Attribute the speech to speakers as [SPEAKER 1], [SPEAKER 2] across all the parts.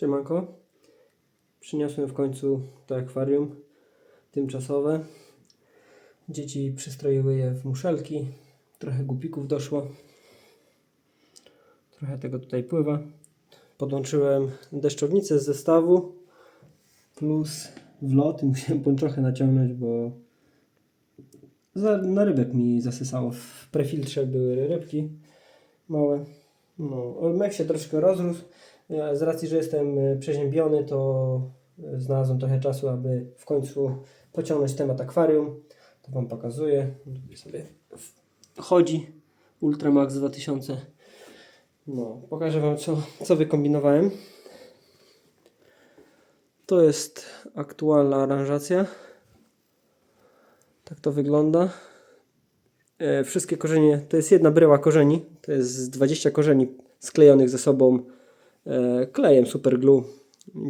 [SPEAKER 1] Siemanko. Przyniosłem w końcu to akwarium tymczasowe. Dzieci przystroiły je w muszelki. Trochę gupików doszło. Trochę tego tutaj pływa. Podłączyłem deszczownicę z zestawu plus wlot. Musiałem pończochę naciągnąć, bo na rybek mi zasysało. W prefiltrze były rybki małe. No, mek się troszkę rozrósł. Ja Z racji, że jestem e, przeziębiony, to e, znalazłem trochę czasu, aby w końcu pociągnąć temat akwarium. To Wam pokazuję. Tutaj sobie chodzi Ultramax 2000. No, pokażę Wam, co, co wykombinowałem. To jest aktualna aranżacja. Tak to wygląda. E, wszystkie korzenie, to jest jedna bryła korzeni, to jest 20 korzeni sklejonych ze sobą klejem superglue.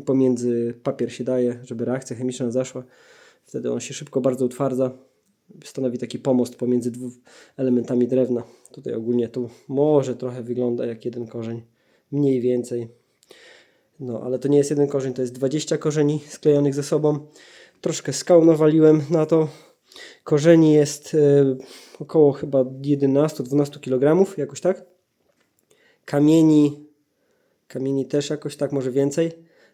[SPEAKER 1] Pomiędzy papier się daje, żeby reakcja chemiczna zaszła. Wtedy on się szybko bardzo utwardza. Stanowi taki pomost pomiędzy dwóch elementami drewna. Tutaj ogólnie to może trochę wygląda jak jeden korzeń. Mniej więcej. No, ale to nie jest jeden korzeń, to jest 20 korzeni sklejonych ze sobą. Troszkę skał nawaliłem na to. Korzeni jest e, około chyba 11-12 kg, jakoś tak. Kamieni, kamieni też jakoś tak, może więcej.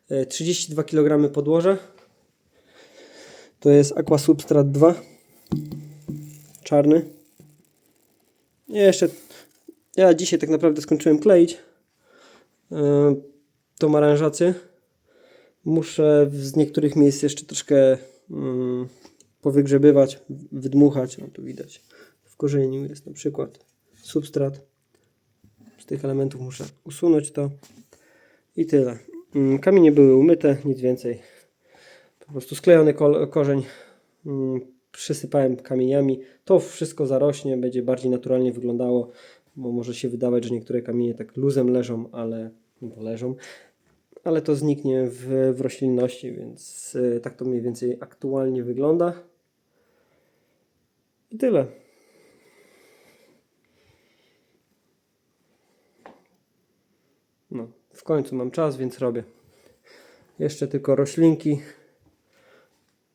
[SPEAKER 1] E, 32 kg podłoże. To jest Aqua Substrat 2. Czarny. Jeszcze. Ja dzisiaj tak naprawdę skończyłem kleić e, tą aranżację. Muszę z niektórych miejsc jeszcze troszkę mm, powygrzebywać, wydmuchać. No tu widać. W korzeniu jest na przykład substrat. Z tych elementów muszę usunąć to. I tyle. Mm, Kamienie były umyte, nic więcej. Po prostu sklejony korzeń. mm, Przysypałem kamieniami. To wszystko zarośnie, będzie bardziej naturalnie wyglądało. Bo może się wydawać, że niektóre kamienie tak luzem leżą, ale bo leżą. Ale to zniknie w, w roślinności, więc y, tak to mniej więcej aktualnie wygląda. I tyle. No, w końcu mam czas, więc robię. Jeszcze tylko roślinki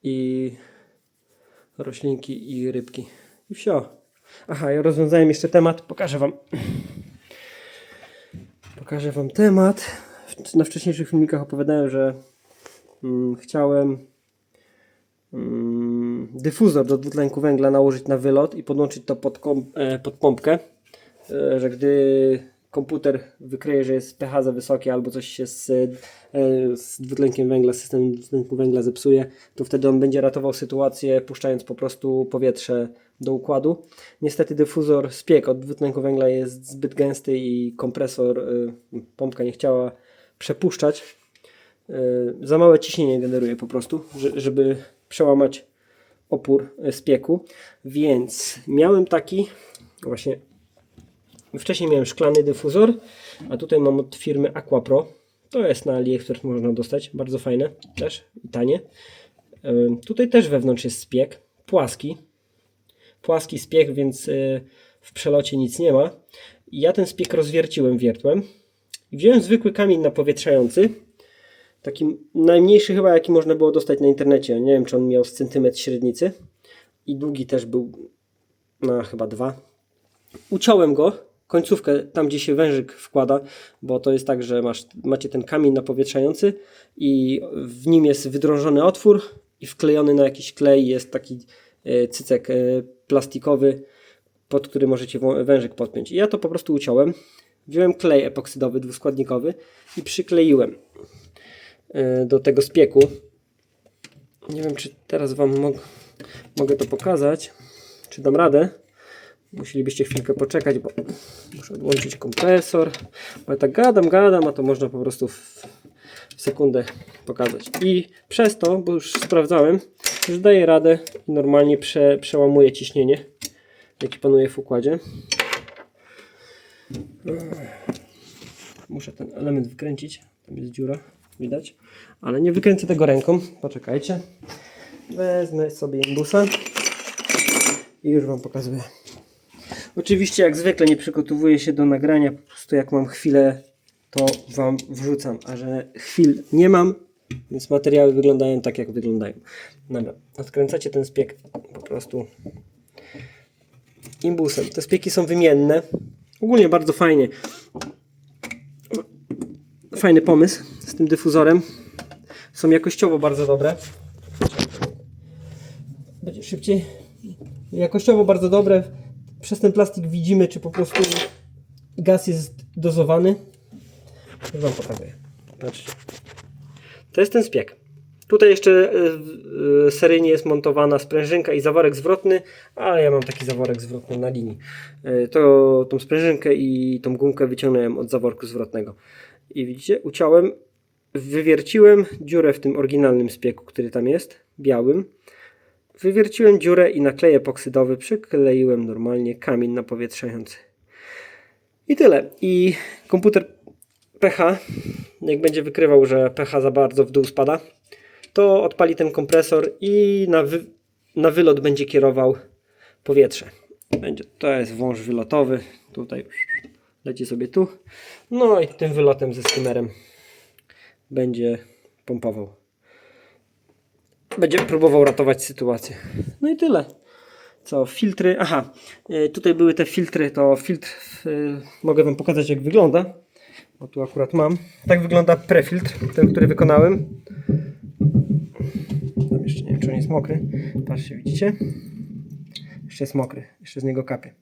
[SPEAKER 1] i roślinki i rybki. I wsio. Aha, ja rozwiązałem jeszcze temat. Pokażę Wam. Pokażę Wam temat. Na wcześniejszych filmikach opowiadałem, że mm, chciałem mm, dyfuzor do dwutlenku węgla nałożyć na wylot i podłączyć to pod, e, pod pompkę, e, że gdy komputer wykryje, że jest pH za wysokie albo coś się z, e, z dwutlenkiem węgla, system dwutlenku węgla zepsuje, to wtedy on będzie ratował sytuację, puszczając po prostu powietrze do układu. Niestety dyfuzor spiek od dwutlenku węgla jest zbyt gęsty i kompresor, e, pompka nie chciała przepuszczać. E, za małe ciśnienie generuje po prostu, że- żeby przełamać opór e, spieku. Więc miałem taki właśnie wcześniej miałem szklany dyfuzor, a tutaj mam od firmy Aquapro. To jest na AliExpress można dostać, bardzo fajne też i tanie. Tutaj też wewnątrz jest spiek, płaski. Płaski spiek, więc e, w przelocie nic nie ma. Ja ten spiek rozwierciłem wiertłem. Wziąłem zwykły kamień napowietrzający. Taki najmniejszy chyba jaki można było dostać na internecie. Nie wiem czy on miał z centymetr średnicy. I długi też był na chyba dwa. Uciąłem go, końcówkę tam gdzie się wężyk wkłada, bo to jest tak, że masz, macie ten kamień napowietrzający i w nim jest wydrążony otwór i wklejony na jakiś klej jest taki e, cycek e, plastikowy, pod który możecie wężyk podpiąć. I ja to po prostu uciąłem. Wziąłem klej epoksydowy dwuskładnikowy i przykleiłem e, do tego spieku. Nie wiem, czy teraz Wam mog- mogę to pokazać, czy dam radę. Musielibyście chwilkę poczekać, bo muszę odłączyć kompresor. Bo ja tak gadam, gadam, a to można po prostu w, sekundę pokazać. I przez to, bo już sprawdzałem, już daje radę i normalnie prze, przełamuje ciśnienie, jakie panuje w układzie. Muszę ten element wykręcić. Tam jest dziura, widać. Ale nie wykręcę tego ręką. Poczekajcie. Wezmę sobie imbusa i już Wam pokazuję. Oczywiście jak zwykle nie przygotowuję się do nagrania, po prostu jak mam chwilę to Wam wrzucam, a że chwil nie mam, więc materiały wyglądają tak, jak wyglądają. Dobra, odkręcacie ten spiek po prostu imbusem. Te spieki są wymienne. Ogólnie bardzo fajnie. Fajny pomysł z tym dyfuzorem. Są jakościowo bardzo dobre. Będzie szybciej. Jakościowo bardzo dobre. Przez ten plastik widzimy, czy po prostu gaz jest dozowany. Już Wam pokazuję. Patrzcie. To jest ten spiek. Tutaj jeszcze y, y, seryjnie jest montowana sprężynka i zaworek zwrotny, ale ja mam taki zaworek zwrotny na linii. Y, to tą sprężynkę i tą gumkę wyciągnąłem od zaworku zwrotnego. I widzicie, uciąłem, wywierciłem dziurę w tym oryginalnym spieku, który tam jest, białym. Wywierciłem dziurę i na klej epoksydowy przykleiłem normalnie kamień napowietrzający. I tyle. I komputer pH, jak będzie wykrywał, że pH za bardzo w dół spada, to odpali ten kompresor i na, wy, na wylot będzie kierował powietrze. Będzie, to jest wąż wylotowy. Tutaj leci sobie tu. No i tym wylotem ze skimmerem będzie pompował. Będzie próbował ratować sytuację. No i tyle. Co, filtry. Aha, e, tutaj były te filtry. To filtr. e, mogę Wam pokazać, jak wygląda. O, tu akurat mam. Tak wygląda prefiltr, ten, który wykonałem. Tam jeszcze nie wiem, czy on jest mokry. Patrzcie, widzicie? Jeszcze jest mokry, jeszcze z niego kapie.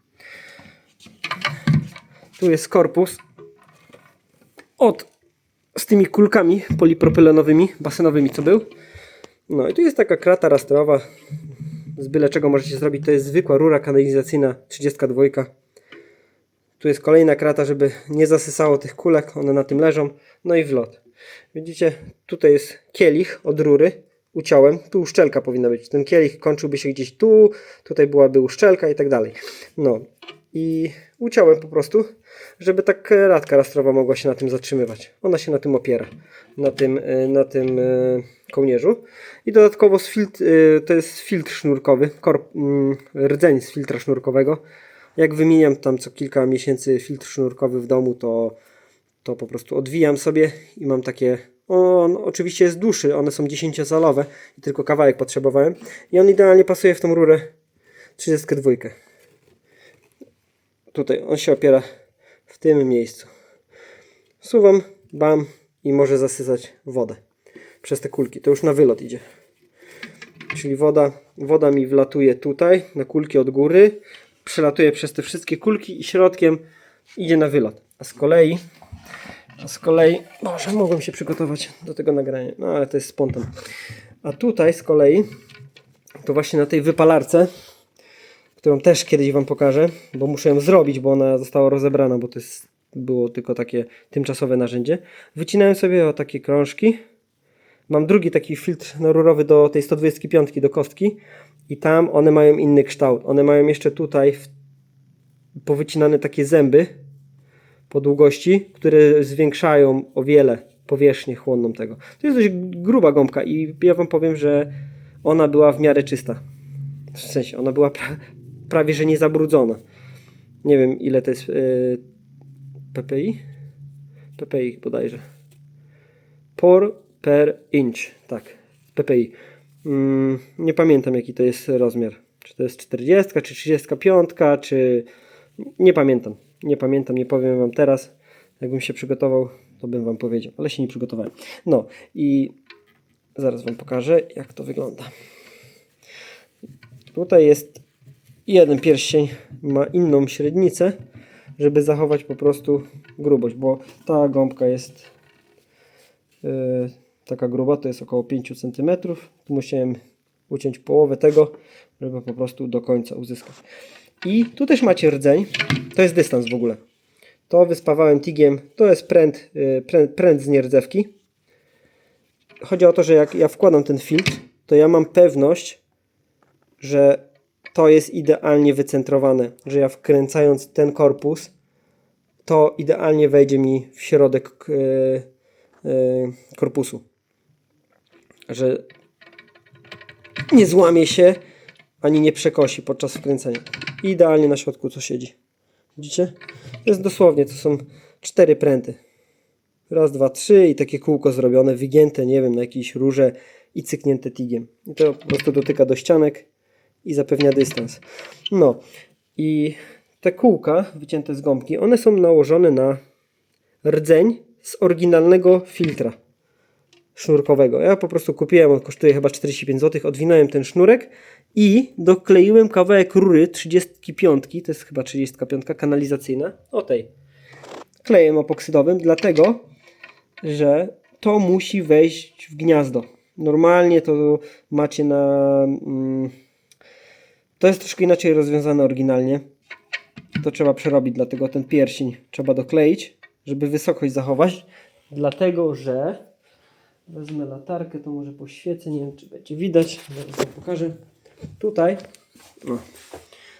[SPEAKER 1] Tu jest korpus od z tymi kulkami polipropylenowymi, basenowymi, co był. No i tu jest taka krata rastrowa. Z byle czego możecie zrobić. To jest zwykła rura kanalizacyjna 32. Tu jest kolejna krata, żeby nie zasysało tych kulek. One na tym leżą. No i wlot. Widzicie, tutaj jest kielich od rury. Uciąłem. Tu uszczelka powinna być. Ten kielich kończyłby się gdzieś tu. Tutaj byłaby uszczelka i tak dalej. No i uciąłem po prostu, żeby tak radka rastrowa mogła się na tym zatrzymywać. Ona się na tym opiera, na tym, y, na tym y, kołnierzu. I dodatkowo filtr, to jest filtr sznurkowy, korp, mm, rdzeń z filtra sznurkowego. Jak wymieniam tam co kilka miesięcy filtr sznurkowy w domu, to, to po prostu odwijam sobie i mam takie. On oczywiście jest dłuższy, one są 10-calowe i tylko kawałek potrzebowałem. I on idealnie pasuje w tą rurę 32 tutaj on się opiera w tym miejscu. Suwam, bam i może zasysać wodę przez te kulki. To już na wylot idzie. Czyli woda, woda mi wlatuje tutaj na kulki od góry, przelatuje przez te wszystkie kulki i środkiem idzie na wylot. A z kolei, a z kolei, Boże, mogłem się przygotować do tego nagrania, no ale to jest spontan. A tutaj z kolei, to właśnie na tej wypalarce, którą też kiedyś Wam pokażę, bo muszę ją zrobić, bo ona została rozebrana, bo to jest, było tylko takie tymczasowe narzędzie. Wycinałem sobie o takie krążki. Mam drugi taki filtr rurowy do tej 125 do kostki i tam one mają inny kształt. One mają jeszcze tutaj powycinane takie zęby po długości, które zwiększają o wiele powierzchnię chłonną tego. To jest dość gruba gąbka i ja Wam powiem, że ona była w miarę czysta. W sensie, ona była pra prawie że nie zabrudzona. Nie wiem ile to jest yy, PPI? PPI bodajże. Por per inch. Tak, PPI. Mm, nie pamiętam jaki to jest rozmiar. Czy to jest 40, czy 35, czy... Nie pamiętam. Nie pamiętam, nie powiem Wam teraz. Jakbym się przygotował, to bym Wam powiedział, ale się nie przygotowałem. No i zaraz Wam pokażę, jak to wygląda. Tutaj jest jeden pierścień ma inną średnicę, żeby zachować po prostu grubość, bo ta gąbka jest yy, taka gruba, to jest około 5 cm. Tu musiałem uciąć połowę tego, żeby po prostu do końca uzyskać. I tu też macie rdzeń, to jest dystans w ogóle. To wyspawałem tigiem, to jest pręt, pręt z nierdzewki. Chodzi o to, że jak ja wkładam ten filtr, to ja mam pewność, że to jest idealnie wycentrowane, że ja wkręcając ten korpus, to idealnie wejdzie mi w środek yy, yy, korpusu. Że nie złamie się, ani nie przekosi podczas wkręcenia. Idealnie na środku co siedzi. Widzicie? To jest dosłownie, to są cztery pręty. Raz, dwa, trzy i takie kółko zrobione, wygięte, nie wiem, na jakieś róże i cyknięte tigiem. I to po prostu dotyka do ścianek i zapewnia dystans. No i te kółka wycięte z gąbki, one są nałożone na rdzeń z oryginalnego filtra sznurkowego. Ja po prostu kupiłem, on kosztuje chyba 45 zł, odwinąłem ten sznurek i dokleiłem kawałek rury 35, to jest chyba 35 kanalizacyjna, o tej, klejem epoksydowym, dlatego, że to musi wejść w gniazdo. Normalnie to macie na... Mm, to jest troszkę inaczej rozwiązane oryginalnie. To trzeba przerobić, dlatego ten pierścień trzeba dokleić, żeby wysokość zachować. Dlatego, że wezmę latarkę, to może poświecę, nie wiem czy będzie widać, zaraz pokażę. Tutaj,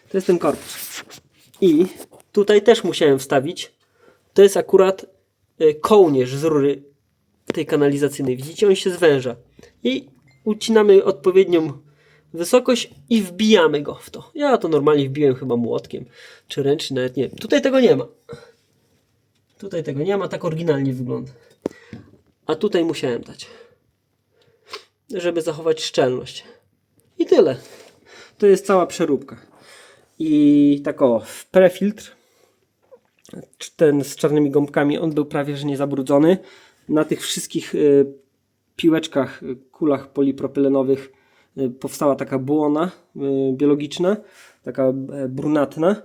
[SPEAKER 1] to jest ten korpus. I tutaj też musiałem wstawić, to jest akurat y, kołnierz z rury tej kanalizacyjnej. Widzicie, on się zwęża. I ucinamy odpowiednią wysokość i wbijamy go w to. Ja to normalnie wbiłem chyba młotkiem, czy ręcznie, nawet nie. Tutaj tego nie ma. Tutaj tego nie ma, tak oryginalnie wygląda. A tutaj musiałem dać. Żeby zachować szczelność. I tyle. To jest cała przeróbka. I tak o, w prefiltr ten z czarnymi gąbkami, on był prawie że nie zabrudzony. Na tych wszystkich y, piłeczkach, y, kulach polipropylenowych powstała taka błona y, biologiczna, taka e, brunatna.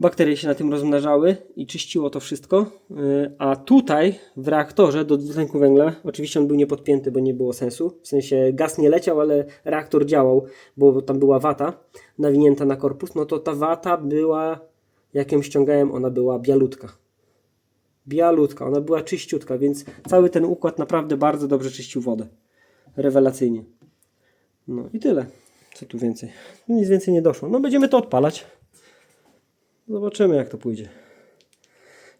[SPEAKER 1] Bakterie się na tym rozmnażały i czyściło to wszystko. Y, A tutaj w reaktorze do dwutlenku węgla, oczywiście on był niepodpięty, bo nie było sensu. W sensie gaz nie leciał, ale reaktor działał, bo tam była wata nawinięta na korpus. No to ta wata była, jak ją ściągałem, ona była bialutka. Bialutka, ona była czyściutka, więc cały ten układ naprawdę bardzo dobrze czyścił wodę. Rewelacyjnie. No i tyle. Co tu więcej? Nic więcej nie doszło. No będziemy to odpalać. Zobaczymy jak to pójdzie.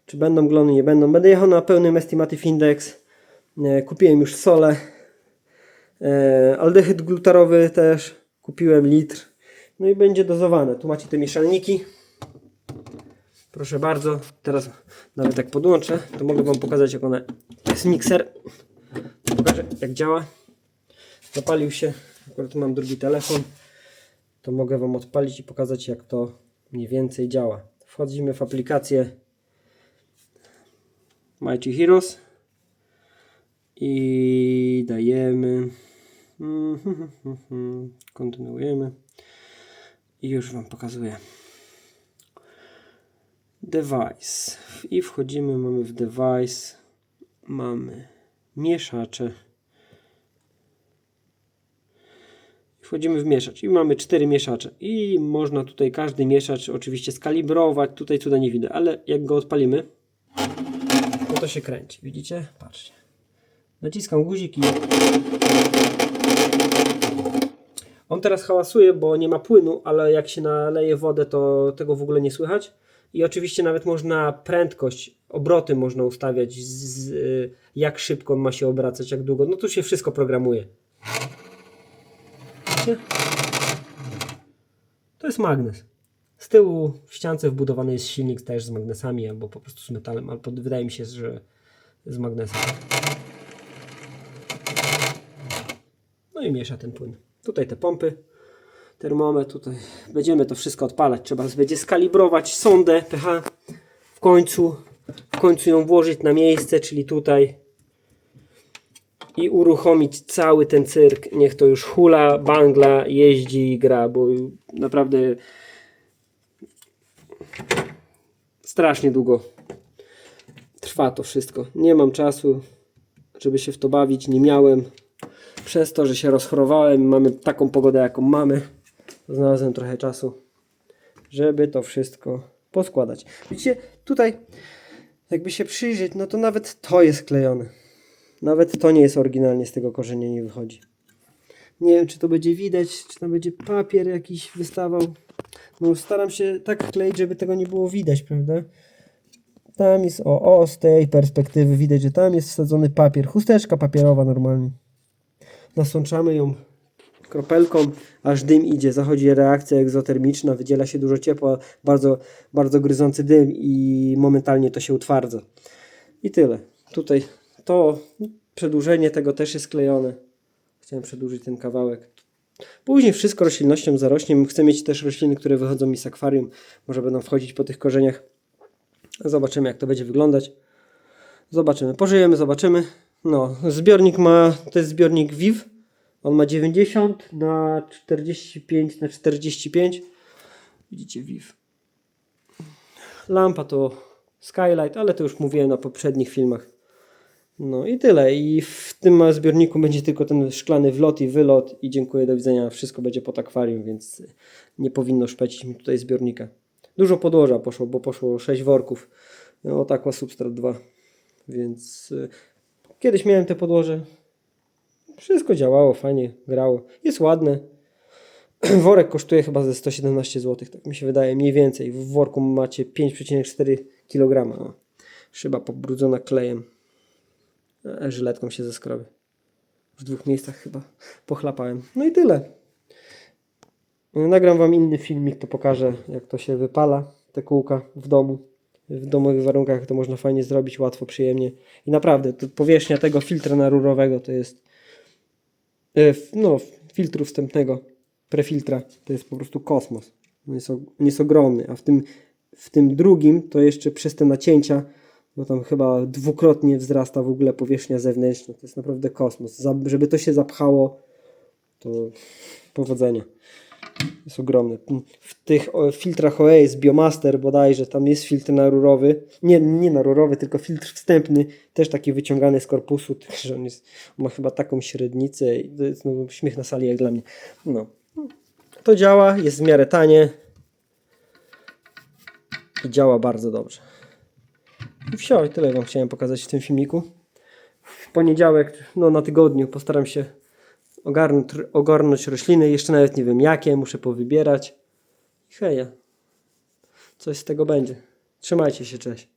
[SPEAKER 1] Czy będą glony, nie będą. Będę jechał na pełnym Estimative Index. E, Kupiłem już solę. E, Aldehyd glutarowy też. Kupiłem litr. No i będzie dozowane. Tu macie te mieszalniki. Proszę bardzo. Teraz nawet jak podłączę, to mogę Wam pokazać jak one... Jest mikser. Pokażę jak działa. Zapalił się. Akurat mam drugi telefon. To mogę Wam odpalić i pokazać jak to mniej więcej działa. Wchodzimy w aplikację Mighty Heroes i dajemy kontynuujemy i już Wam pokazuję device i wchodzimy, mamy w device mamy mieszacze wchodzimy w mieszacz i mamy cztery mieszacze i można tutaj każdy mieszacz oczywiście skalibrować, tutaj cuda nie widzę, ale jak go odpalimy no to się kręci, widzicie? Patrzcie. Naciskam guzik i on teraz hałasuje, bo nie ma płynu, ale jak się naleje wodę, to tego w ogóle nie słychać. I oczywiście nawet można prędkość, obroty można ustawiać, z, z, jak szybko ma się obracać, jak długo. No tu się wszystko programuje. To jest magnes. Z tyłu w ściance wbudowany jest silnik też z magnesami, albo po prostu z metalem, albo wydaje mi się, że z magnesem. No i miesza ten płyn. Tutaj te pompy, termometr, tutaj będziemy to wszystko odpalać. Trzeba będzie skalibrować sondę pH w końcu, w końcu ją włożyć na miejsce, czyli tutaj i uruchomić cały ten cyrk. Niech to już hula, bangla, jeździ i gra, bo naprawdę strasznie długo trwa to wszystko. Nie mam czasu, żeby się w to bawić, nie miałem. Przez to, że się rozchorowałem, mamy taką pogodę, jaką mamy, znalazłem trochę czasu, żeby to wszystko poskładać. Widzicie, tutaj jakby się przyjrzeć, no to nawet to jest klejone. Nawet to nie jest oryginalnie z tego korzenia nie wychodzi. Nie wiem, czy to będzie widać, czy tam będzie papier jakiś wystawał. No staram się tak kleić, żeby tego nie było widać, prawda? Tam jest, o, o, z tej perspektywy widać, że tam jest wsadzony papier. Chusteczka papierowa normalnie. Nasączamy ją kropelką, aż dym idzie. Zachodzi reakcja egzotermiczna, wydziela się dużo ciepła, bardzo, bardzo gryzący dym i momentalnie to się utwardza. I tyle. tutaj to przedłużenie tego też jest klejone. Chciałem przedłużyć ten kawałek. Później wszystko roślinnością zarośnie. Chcę mieć też rośliny, które wychodzą mi z akwarium. Może będą wchodzić po tych korzeniach. Zobaczymy, jak to będzie wyglądać. Zobaczymy. Pożyjemy, zobaczymy. No, zbiornik ma, to jest zbiornik VIV. On ma 90 na 45 na 45. Widzicie VIV. Lampa to Skylight, ale to już mówiłem na poprzednich filmach. No i tyle. I w tym zbiorniku będzie tylko ten szklany wlot i wylot. I dziękuję, do widzenia. Wszystko będzie pod akwarium, więc nie powinno szpecić mi tutaj zbiornika. Dużo podłoża poszło, bo poszło 6 worków. No, o takła Substrat 2. Więc y, kiedyś miałem te podłoże. Wszystko działało, fajnie grało. Jest ładne. Worek kosztuje chyba ze 117 zł, tak mi się wydaje, mniej więcej. W worku macie 5,4 kg. Szyba pobrudzona klejem. Żyletką się zeskrobię. W dwóch miejscach chyba pochlapałem. No i tyle. Nagram wam inny filmik, to pokażę jak to się wypala, te kółka w domu. W domowych warunkach to można fajnie zrobić, łatwo, przyjemnie. I naprawdę, powierzchnia tego filtra narurowego to jest e, no, filtru wstępnego, prefiltra, to jest po prostu kosmos. On jest, on jest ogromny, a w tym, w tym drugim to jeszcze przez te nacięcia, bo tam chyba dwukrotnie wzrasta w ogóle powierzchnia zewnętrzna. To jest naprawdę kosmos. Za, żeby to się zapchało, to powodzenia. Jest ogromny. W tych filtrach jest Biomaster bodajże, tam jest filtr narurowy. Nie, nie narurowy, tylko filtr wstępny, też taki wyciągany z korpusu, że on jest, ma chyba taką średnicę i to jest no, śmiech na sali jak dla mnie. No. To działa, jest w miarę tanie i działa bardzo dobrze. I wsio, i tyle Wam chciałem pokazać w tym filmiku. W poniedziałek, no na tygodniu postaram się ogarnąć, ogarnąć rośliny, jeszcze nawet nie wiem jakie, muszę powybierać. I heja. Coś z tego będzie. Trzymajcie się, cześć.